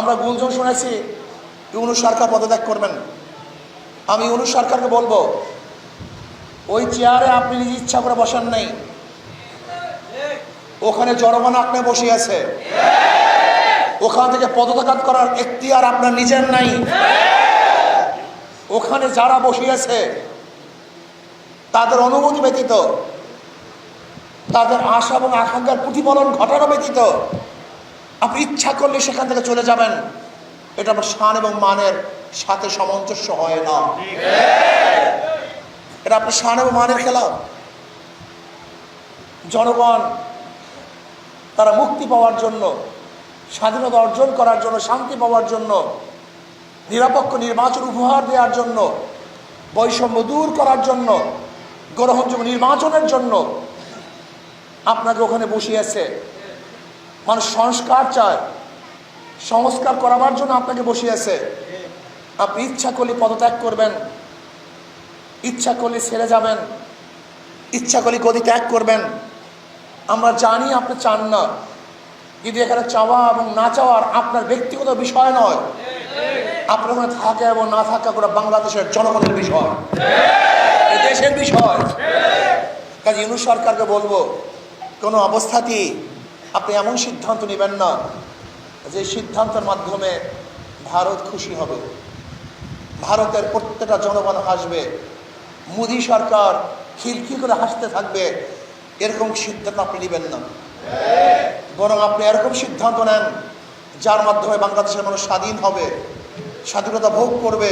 আমরা গুঞ্জন শুনেছি, ইউনুস সরকার পদত্যাগ করবেন। আমি ইউনুস সরকারকে বলব, ওই চেয়ারে আপনি নিজ ইচ্ছা করে বসেন নেই। ওখানে জনগণ আপনি বসে আছে। ওখান থেকে পদত্যাগ করার এখতিয়ার আপনার নিজের নাই। ওখানে যারা বসে আছে, তাদের অনুমতি ব্যতীত, তাদের আশা এবং আকাঙ্ক্ষার প্রতিফলন ঘটানো ব্যতীত আপনি ইচ্ছা করলে সেখান থেকে চলে যাবেন। এটা আমার শান এবং মানের সাথে সামঞ্জস্য হয় না। এটা আপনার শান এবং মানের খেলা। জনগণ, তারা মুক্তি পাওয়ার জন্য, স্বাধীনতা অর্জন করার জন্য, শান্তি পাওয়ার জন্য, নিরপেক্ষ নির্বাচন উপহার দেওয়ার জন্য, বৈষম্য দূর করার জন্য গ্রহণযোগ্য নির্বাচনের জন্য আপনাকে ওখানে বসিয়েছে। মানুষ সংস্কার চায়। সংস্কার করাবার জন্য আপনাকে বসিয়েছে। আপনি ইচ্ছা করলে পদত্যাগ করবেন। ইচ্ছা করলে ছেড়ে যাবেন। ইচ্ছা করলে গদি ত্যাগ করবেন। আমরা জানি আপনি চান না। কিন্তু এখানে চাওয়া এবং না চাওয়ার আপনার ব্যক্তিগত বিষয় নয়। আপনার ওখানে থাকা এবং না থাকা করে বাংলাদেশের জনগণের বিষয়। দেশের বিষয়। কাজে ইউনুস সরকারকে বলব, কোনো অবস্থাতেই আপনি এমন সিদ্ধান্ত নেবেন না যে সিদ্ধান্তের মাধ্যমে ভারত খুশি হবে। ভারতের প্রত্যেকটা জনগণ হাসবে। মোদী সরকার খিলখি করে হাসতে থাকবে। এরকম সিদ্ধান্ত আপনি নেবেন না। বরং আপনি এরকম সিদ্ধান্ত নেন যার মাধ্যমে বাংলাদেশের মানুষ স্বাধীন হবে, স্বাধীনতা ভোগ করবে।